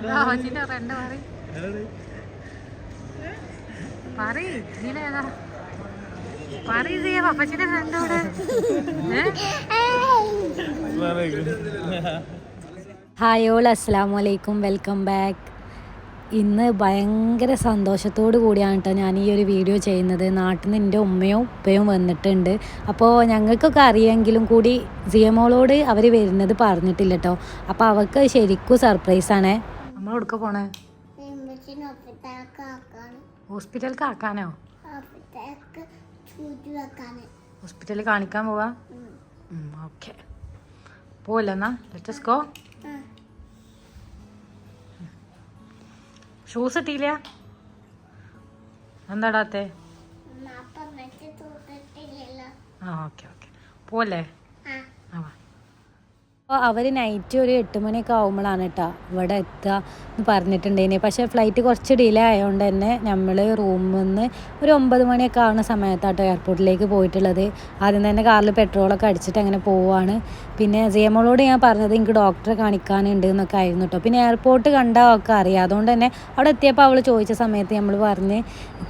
അപ്പച്ചിന്റെ front പറ പറയ് ഇതിലേതാ പറയ് ചെയ്യാം അപ്പച്ചിന്റെ ഫ്രണ്ടോട് ഹായ് ഓൾ അസ്സാം വലൈക്കും വെൽക്കം ബാക്ക് ഇന്ന് ഭയങ്കര സന്തോഷത്തോടു കൂടിയാണ് കേട്ടോ ഞാൻ ഈ ഒരു വീഡിയോ ചെയ്യുന്നത്. നാട്ടിൽ നിന്ന് എന്റെ ഉമ്മയും ഉപ്പയും വന്നിട്ടുണ്ട്. അപ്പോൾ ഞങ്ങൾക്കൊക്കെ അറിയെങ്കിലും കൂടി സിയമോളോട് അവർ വരുന്നത് പറഞ്ഞിട്ടില്ല കേട്ടോ അപ്പോൾ അവർക്ക് ശരിക്കും സർപ്രൈസാണേ നമ്മൾ എവിടെ പോണേ? ഹോസ്പിറ്റലിൽ ആക്കാനോ? ഹോസ്പിറ്റലിൽ കാണിക്കാൻ പോവാ? ഓക്കെ. പോലെന്നാ ലെറ്റസ് ഗോ ഷൂസ് ഇട്ടില്ല? എന്താടാത്തെ ആ ഓക്കെ ഓക്കെ. പോലെ അപ്പോൾ അവർ നൈറ്റ് ഒരു എട്ട് മണിയൊക്കെ ആകുമ്പോഴാണ് കേട്ടോ ഇവിടെ എത്തുക എന്ന് പറഞ്ഞിട്ടുണ്ടേനെ പക്ഷേ ഫ്ലൈറ്റ് കുറച്ച് ഡിലേ ആയതുകൊണ്ട് തന്നെ നമ്മൾ റൂമിൽ നിന്ന് ഒരു ഒമ്പത് മണിയൊക്കെ ആവുന്ന സമയത്താട്ടോ എയർപോർട്ടിലേക്ക് പോയിട്ടുള്ളത്. ആദ്യം തന്നെ കാറിൽ പെട്രോളൊക്കെ അടിച്ചിട്ട് അങ്ങനെ പോവുകയാണ് പിന്നെ സിയമോളോട് ഞാൻ പറഞ്ഞത് എനിക്ക് ഡോക്ടറെ കാണിക്കാനുണ്ട് എന്നൊക്കെ ആയിരുന്നു കേട്ടോ പിന്നെ എയർപോർട്ട് കണ്ട ഒക്കെ അറിയാം. അതുകൊണ്ട് തന്നെ അവിടെ എത്തിയപ്പോൾ അവൾ ചോദിച്ച സമയത്ത് നമ്മൾ പറഞ്ഞ്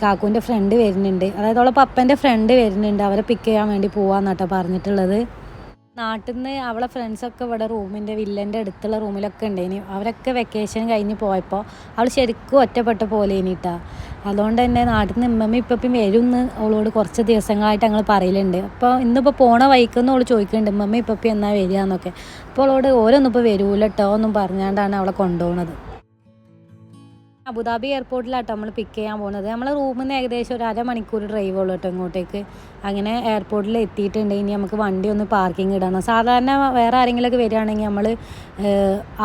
കാക്കുവിന്റെ ഫ്രണ്ട് വരുന്നുണ്ട്. അതായത് അവളെ പപ്പന്റെ ഫ്രണ്ട് വരുന്നുണ്ട്. അവരെ പിക്ക് ചെയ്യാൻ വേണ്ടി പോവാന്നാട്ടോ പറഞ്ഞിട്ടുള്ളത്. നാട്ടിൽ നിന്ന് അവളെ ഫ്രണ്ട്സൊക്കെ ഇവിടെ റൂമിന്റെ വില്ലന്റെ അടുത്തുള്ള റൂമിലൊക്കെ ഉണ്ടായിനി അവരൊക്കെ വെക്കേഷൻ കഴിഞ്ഞ് പോയപ്പോൾ അവൾ ശരിക്കും ഒറ്റപ്പെട്ട പോലെ ഇനിട്ടാ അതുകൊണ്ട് തന്നെ നാട്ടിൽ നിന്ന് ഇമ്മമ്മ ഇപ്പം വരും എന്ന് അവളോട് കുറച്ച് ദിവസങ്ങളായിട്ട് ഞങ്ങൾ പറയലുണ്ട്. അപ്പോൾ ഇന്നിപ്പോൾ പോണ വൈക്കെന്ന് അവൾ ചോദിക്കുന്നുണ്ട് ഇമ്മമ്മ ഇപ്പം എന്നാ വരിക? എന്നൊക്കെ. അപ്പോൾ അവളോട് ഓരോന്നും ഇപ്പോൾ വരൂല കേട്ടോ എന്നും പറഞ്ഞാണ്ടാണ് അവളെ കൊണ്ടുപോകുന്നത് അബുദാബി എയർപോർട്ടിലാട്ടോ നമ്മൾ പിക്ക് ചെയ്യാൻ പോകുന്നത് നമ്മളെ റൂമിൽ നിന്ന് ഏകദേശം ഒരു അരമണിക്കൂർ ഡ്രൈവ് ഉള്ളൂ കേട്ടോ ഇങ്ങോട്ടേക്ക്. അങ്ങനെ എയർപോർട്ടിൽ എത്തിയിട്ടുണ്ട്. ഇനി നമുക്ക് വണ്ടി ഒന്ന് പാർക്കിംഗ് ഇടണം. സാധാരണ വേറെ ആരെങ്കിലുമൊക്കെ വരികയാണെങ്കിൽ നമ്മൾ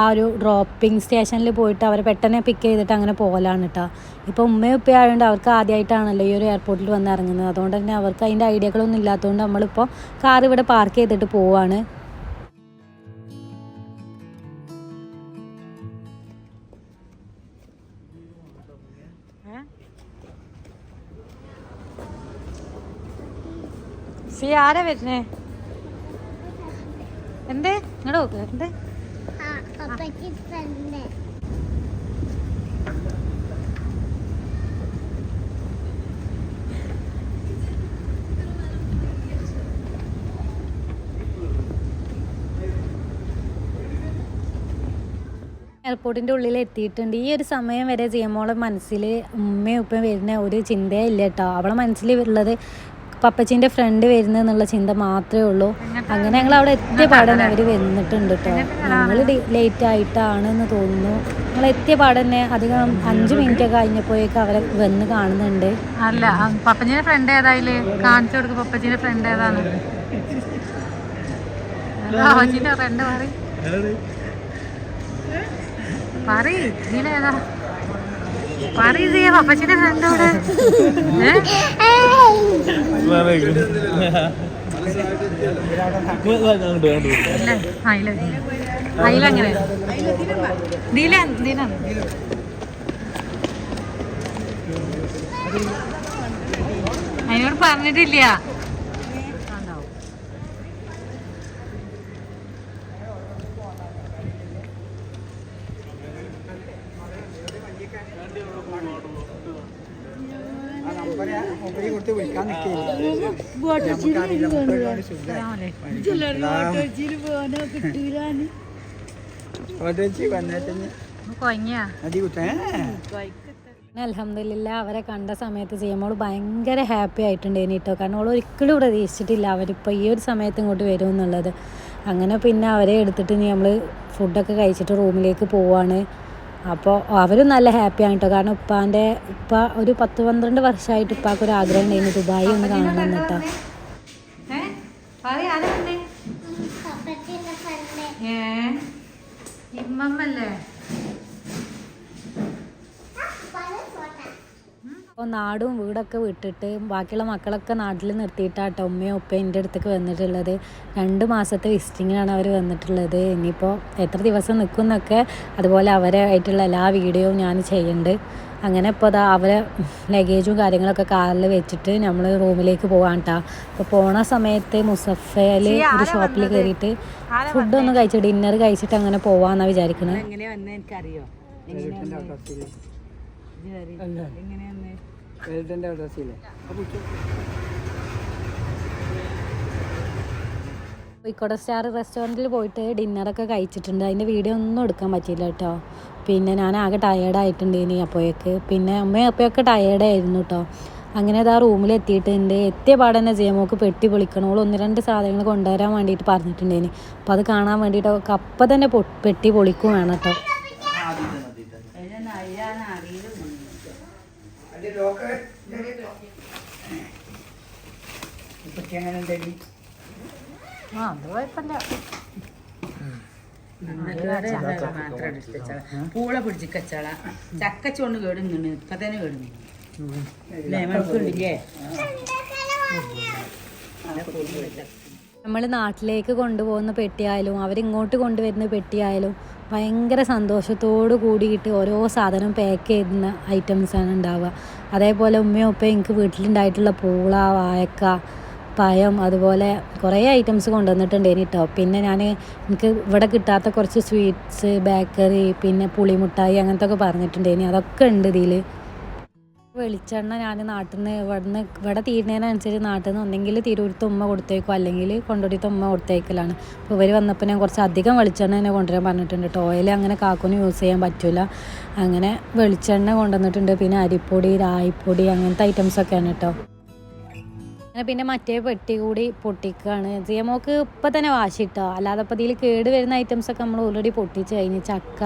ആ ഒരു ഡ്രോപ്പിംഗ് സ്റ്റേഷനിൽ പോയിട്ട് അവരെ പെട്ടെന്ന് പിക്ക് ചെയ്തിട്ട് അങ്ങനെ പോകലാണ് കേട്ടോ ഇപ്പോൾ ഉമ്മയും ഉപ്പയും ആയതുകൊണ്ട് അവർക്ക് ആദ്യമായിട്ടാണല്ലോ ഈ ഒരു എയർപോർട്ടിൽ വന്ന് ഇറങ്ങുന്നത്. അതുകൊണ്ട് തന്നെ അവർക്ക് അതിന്റെ ഐഡിയകളൊന്നും ഇല്ലാത്തതുകൊണ്ട് നമ്മളിപ്പോൾ കാർ ഇവിടെ പാർക്ക് ചെയ്തിട്ട് പോവാണ്. സി ആരാ വരുന്നേ? എന്തേ? ഇങ്ങോട്ട് നോക്ക് എന്തേ? തന്നെ. എയർപോർട്ടിന്റെ ഉള്ളിൽ എത്തിയിട്ടുണ്ട്. ഈ ഒരു സമയം വരെ ജിയമോളെ മനസ്സിൽ ഉമ്മയും ഉപ്പയും വരുന്ന ഒരു ചിന്തയില്ല കേട്ടോ. അവളെ മനസ്സിൽ ഉള്ളത് പപ്പച്ചിന്റെ ഫ്രണ്ട് വരുന്നത് എന്നുള്ള ചിന്ത മാത്രമേ ഉള്ളൂ. അങ്ങനെ ഞങ്ങൾ അവിടെ എത്തിയ പാടന്നെ അവർ വന്നിട്ടുണ്ട് കേട്ടോ ഞങ്ങൾ ലേറ്റ് ആയിട്ടാണെന്ന് തോന്നുന്നു. ഞങ്ങൾ എത്തിയ പാടന്നെ അധികം അഞ്ച് മിനിറ്റ് ഒക്കെ കഴിഞ്ഞപ്പോഴേക്കും അവരെ വന്ന് കാണുന്നുണ്ട്. അല്ല ആ പപ്പച്ചിന്റെ ഫ്രണ്ട് ഏതായില്ലേ കാണിച്ചു കൊടുക്കും ഫ്രണ്ട് ഏതാണ് ഫ്രണ്ട് പറ ഇതിലേതാ പറയ് ചെയ്യാം പപ്പച്ചിന്റെ ഫ്രണ്ടോട് അതിലങ്ങനെ ദില ദില. അതിനോട് പറഞ്ഞിട്ടില്ല. അലഹമില്ല അവരെ കണ്ട സമയത്ത് ചെയ്യുമ്പോൾ ഭയങ്കര ഹാപ്പി ആയിട്ടുണ്ടായിരുന്നു കേട്ടോ കാരണം അവൾ ഒരിക്കലും പ്രതീക്ഷിച്ചിട്ടില്ല അവരിപ്പോൾ ഈ ഒരു സമയത്ത് ഇങ്ങോട്ട് വരും എന്നുള്ളത്. അങ്ങനെ പിന്നെ അവരെ എടുത്തിട്ട് നമ്മൾ ഫുഡൊക്കെ കഴിച്ചിട്ട് റൂമിലേക്ക് പോവാണ്. അപ്പോൾ അവരും നല്ല ഹാപ്പിയാണ് കേട്ടോ കാരണം ഉപ്പാന്റെ ഉപ്പ ഒരു പത്ത് പന്ത്രണ്ട് വർഷമായിട്ട് ഉപ്പാക്ക് ഒരു ആഗ്രഹം ഉണ്ടായിരുന്നു ദുബായി ഒന്ന് കാണണം കേട്ടോ ഏ? ഇമ്മല്ലേ ഇമ്മമ്മല്ലേ പല ഫോട്ടോ അപ്പോൾ നാടും വീടൊക്കെ വിട്ടിട്ട് ബാക്കിയുള്ള മക്കളൊക്കെ നാട്ടിൽ നിർത്തിയിട്ടാട്ടോ ഉമ്മയും ഉപ്പയും എന്റെ അടുത്തേക്ക് വന്നിട്ടുള്ളത്. രണ്ട് മാസത്തെ വിസിറ്റിങ്ങിനാണ് അവർ വന്നിട്ടുള്ളത്. ഇനിയിപ്പോൾ എത്ര ദിവസം നിൽക്കും എന്നൊക്കെ അതുപോലെ അവരെ ആയിട്ടുള്ള എല്ലാ വീഡിയോയും ഞാൻ ചെയ്യുന്നുണ്ട്. അങ്ങനെ ഇപ്പോൾ അതാ അവരെ ലഗേജും കാര്യങ്ങളൊക്കെ കാറിൽ വെച്ചിട്ട് നമ്മൾ റൂമിലേക്ക് പോകാൻ കേട്ടോ അപ്പോൾ പോണ സമയത്ത് മുസഫയിൽ ഒരു ഷോപ്പിൽ കയറിയിട്ട് ഫുഡൊന്നും കഴിച്ചു ഡിന്നർ കഴിച്ചിട്ട് അങ്ങനെ പോവാന്നാണ് വിചാരിക്കുന്നത് എങ്ങനെ വന്ന് എനിക്കറിയോ? എങ്ങനെയാ വെൽഡിന്റെ അഡ്രസ്സില്ലേ കോഴിക്കോട് സ്റ്റാർ റെസ്റ്റോറന്റിൽ പോയിട്ട് ഡിന്നറൊക്കെ കഴിച്ചിട്ടുണ്ട്. അതിന്റെ വീഡിയോ ഒന്നും എടുക്കാൻ പറ്റിയില്ല കേട്ടോ. പിന്നെ ഞാൻ ആകെ ടയേർഡായിട്ടുണ്ട് ഇനി അപ്പോഴേക്ക്. പിന്നെ അമ്മയും അപ്പോഴൊക്കെ ടയേർഡായിരുന്നു കേട്ടോ. അങ്ങനെ അത് ആ റൂമിൽ എത്തിയിട്ടുണ്ട് എത്തിയ പാടെ തന്നെ ജയമോക്ക് പെട്ടി പൊളിക്കണോളൂ ഒന്ന് രണ്ട് സാധനങ്ങൾ കൊണ്ടുവരാൻ വേണ്ടിയിട്ട് പറഞ്ഞിട്ടുണ്ടേനി. അപ്പോൾ അത് കാണാൻ വേണ്ടിയിട്ട് അപ്പം തന്നെ പെട്ടി പൊളിക്കും വേണം കേട്ടോ. ഇപ്പൊക്കെ എങ്ങനെ ഉണ്ടെടി. ആ അത് കുഴപ്പമില്ല. പൂള പിടിച്ച് കച്ചള ചക്കച്ചോണ്ട് കേടുന്നുണ്ട് ഇപ്പൊ തന്നെ കേടുന്നുണ്ട് നമ്മൾ നാട്ടിലേക്ക് കൊണ്ടുപോകുന്ന പെട്ടിയായാലും അവരിങ്ങോട്ട് കൊണ്ടുവരുന്ന പെട്ടിയായാലും ഭയങ്കര സന്തോഷത്തോടു കൂടിയിട്ട് ഓരോ സാധനം പാക്ക് ചെയ്യുന്ന ഐറ്റംസാണ് ഉണ്ടാവുക. അതേപോലെ ഉമ്മയും ഉപ്പയും എനിക്ക് വീട്ടിലുണ്ടായിട്ടുള്ള പൂള വായക്ക പഴം അതുപോലെ കുറേ ഐറ്റംസ് കൊണ്ടുവന്നിട്ടുണ്ട് കേട്ടോ പിന്നെ ഞാൻ എനിക്ക് ഇവിടെ കിട്ടാത്ത കുറച്ച് സ്വീറ്റ്സ് ബേക്കറി പിന്നെ പുളിമുട്ടായി അങ്ങനത്തെ ഒക്കെ പറഞ്ഞിട്ടുണ്ടേനി അതൊക്കെ ഉണ്ട് ഇതിൽ വെളിച്ചെണ്ണ ഞാൻ നാട്ടിൽ നിന്ന് ഇവിടുന്ന് ഇവിടെ തീരുന്നതിനനുസരിച്ച് നാട്ടിൽ നിന്ന് ഒന്നെങ്കിൽ തിരൂരത്ത് ഉമ്മ കൊടുത്തേക്കും. അല്ലെങ്കിൽ കൊണ്ടുപോയിട്ട് ഉമ്മ കൊടുത്തേക്കലാണ്. അപ്പോൾ ഇവർ വന്നപ്പോൾ ഞാൻ കുറച്ച് അധികം വെളിച്ചെണ്ണ തന്നെ കൊണ്ടുവരാൻ പറഞ്ഞിട്ടുണ്ട് കേട്ടോ ഓയിൽ അങ്ങനെ കാക്കൊന്നും യൂസ് ചെയ്യാൻ പറ്റില്ല അങ്ങനെ വെളിച്ചെണ്ണ കൊണ്ടുവന്നിട്ടുണ്ട്. പിന്നെ അരിപ്പൊടി രായിപ്പൊടി അങ്ങനത്തെ ഐറ്റംസ് ഐറ്റംസൊക്കെയാണ് കേട്ടോ അങ്ങനെ പിന്നെ മറ്റേ പെട്ടി കൂടി പൊട്ടിക്കുകയാണ് ജിയമോക്ക് ഇപ്പം തന്നെ വാശി വാശിട്ടോ അല്ലാതെ ഇപ്പം ഇതിൽ കേട് വരുന്ന ഐറ്റംസ് ഒക്കെ നമ്മൾ ഓൾറെഡി പൊട്ടിച്ച് കഴിഞ്ഞ് ചക്ക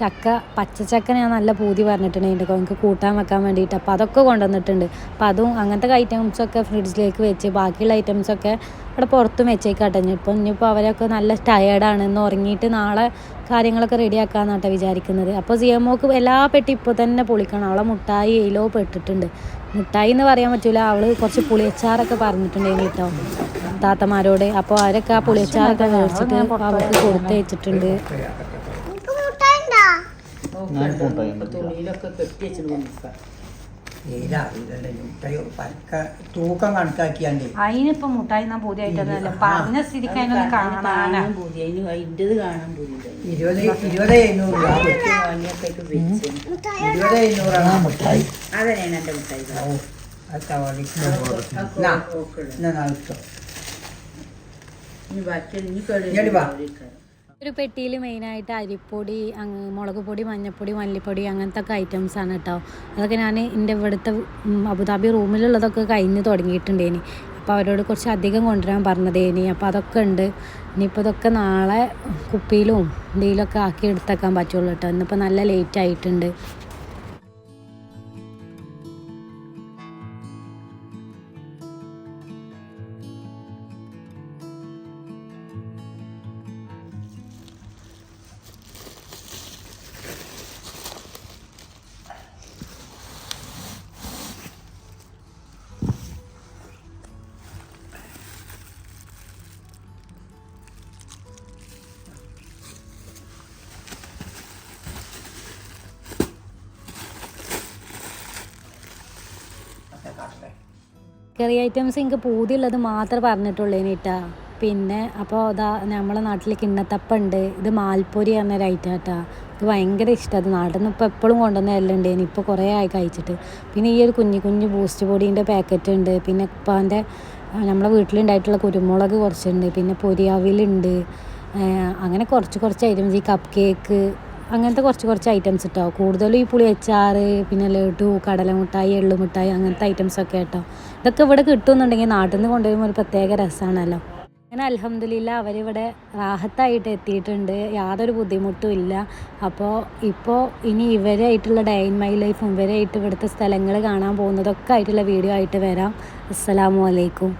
ചക്ക പച്ച ചക്ക ഞാൻ നല്ല പൂതി പറഞ്ഞിട്ടുണ്ട് എന്റെ എനിക്ക് കൂട്ടാൻ വെക്കാൻ വേണ്ടിയിട്ട്. അപ്പോൾ അതൊക്കെ കൊണ്ടുവന്നിട്ടുണ്ട്. അപ്പോൾ അതും അങ്ങനത്തെ ഐറ്റംസൊക്കെ ഫ്രിഡ്ജിലേക്ക് വെച്ച് ബാക്കിയുള്ള ഐറ്റംസൊക്കെ അവിടെ പുറത്തും വെച്ചേക്കാട്ടെ. ഇപ്പം ഇനിയിപ്പോൾ അവരൊക്കെ നല്ല ടയേർഡാണ് ഇന്ന് ഉറങ്ങിയിട്ട് നാളെ കാര്യങ്ങളൊക്കെ റെഡിയാക്കാന്നാട്ടോ വിചാരിക്കുന്നത്. അപ്പോൾ സിയമ്മോക്ക് എല്ലാ പെട്ടി ഇപ്പോൾ തന്നെ പൊളിക്കണം. അവളെ മുട്ടായി എയിലോ പെട്ടിട്ടുണ്ട്. മുട്ടായി എന്ന് പറയാൻ പറ്റില്ല അവൾ കുറച്ച് പുളിയച്ചാറൊക്കെ പറഞ്ഞിട്ടുണ്ടെങ്കിൽ കേട്ടോ താത്തമാരോട്. അപ്പോൾ അവരൊക്കെ ആ പുളിയച്ചാറൊക്കെ മേടിച്ചിട്ട് അവർക്ക് കൊടുത്തയച്ചിട്ടുണ്ട് തുണിയിലൊക്കെ കെട്ടി വെച്ചിട്ട് ഏതാ പക്ക തൂക്കം കണക്കാക്കിയാണ്ട്. അതിനിപ്പോ മുട്ടായി പറഞ്ഞ സ്ഥിതിക്ക് അതിനൊന്നും കാണാനാ. അതിന്റെത് കാണാൻ ഇരുപത് ഇരുപത് എഴുന്നൂറ് ഇരുപത് എഴുന്നൂറാണ് അതന്നെയാണ് ഇനി ബാക്കി ഇനി. കേട് ഒരു പെട്ടിയിൽ മെയിനായിട്ട് അരിപ്പൊടി മുളക് പൊടി മഞ്ഞൾപ്പൊടി മല്ലിപ്പൊടി അങ്ങനത്തെ ഒക്കെ ആണ് കേട്ടോ അതൊക്കെ ഞാൻ എന്റെ ഇവിടുത്തെ അബുദാബി റൂമിലുള്ളതൊക്കെ കഴിഞ്ഞ് തുടങ്ങിയിട്ടുണ്ടേനി. അപ്പോൾ അവരോട് കുറച്ച് അധികം കൊണ്ടുവരാൻ പറഞ്ഞതേനി. അപ്പോൾ അതൊക്കെ ഉണ്ട്. ഇനിയിപ്പോൾ ഇതൊക്കെ നാളെ കുപ്പിയിലും ഇതിലൊക്കെ ആക്കി എടുത്തേക്കാൻ പറ്റുള്ളൂ കേട്ടോ ഇന്നിപ്പോൾ നല്ല ലേറ്റ് ആയിട്ടുണ്ട്. കറി ഐറ്റംസ് എനിക്ക് പൂതിയുള്ളത് മാത്രമേ പറഞ്ഞിട്ടുള്ളൂ ഇനിട്ടാ പിന്നെ അപ്പോൾ അതാ നമ്മളെ നാട്ടിൽ കിണ്ണത്തപ്പുണ്ട് ഇത് മാൽപ്പൊരി പറഞ്ഞൊരു ഐറ്റം കേട്ടാ ഇത് ഭയങ്കര ഇഷ്ടം. അത് നാട്ടിൽ നിന്ന് ഇപ്പോൾ എപ്പോഴും കൊണ്ടുവന്ന എല്ലാം ഉണ്ട് ഇപ്പോൾ കുറേ ആയി കഴിച്ചിട്ട്. പിന്നെ ഈ ഒരു കുഞ്ഞു കുഞ്ഞു ബൂസ്റ്റ് പൊടീന്റെ പാക്കറ്റ് ഉണ്ട്. പിന്നെ ഉപ്പാന്റെ നമ്മളെ വീട്ടിലുണ്ടായിട്ടുള്ള കുരുമുളക് കുറച്ചുണ്ട്. പിന്നെ പൊരിയാവിലുണ്ട്. അങ്ങനെ കുറച്ച് കുറച്ച് ഐറ്റംസ് ഈ കപ്പ് കേക്ക് അങ്ങനത്തെ കുറച്ച് കുറച്ച് ഐറ്റംസ് കേട്ടോ കൂടുതലും ഈ പുളി അച്ചാറ് പിന്നെ ലഡു കടലമുട്ടായി എള്ളുമിഠായി അങ്ങനത്തെ ഐറ്റംസ് ഒക്കെ കേട്ടോ ഇതൊക്കെ ഇവിടെ കിട്ടുമെന്നുണ്ടെങ്കിൽ നാട്ടിൽ നിന്ന് കൊണ്ടുവരുമ്പോൾ ഒരു പ്രത്യേക രസമാണല്ലോ അങ്ങനെ അലഹമ്മദില്ല അവരിവിടെ റാഹത്തായിട്ട് എത്തിയിട്ടുണ്ട്. യാതൊരു ബുദ്ധിമുട്ടും ഇല്ല. അപ്പോൾ ഇപ്പോൾ ഇനി ഇവരായിട്ടുള്ള ഡേ ഇൻ മൈ ലൈഫും ഇവരായിട്ട് ഇവിടുത്തെ സ്ഥലങ്ങൾ കാണാൻ പോകുന്നതൊക്കെ ആയിട്ടുള്ള വീഡിയോ ആയിട്ട് വരാം. അസ്സലാമു അലൈക്കും.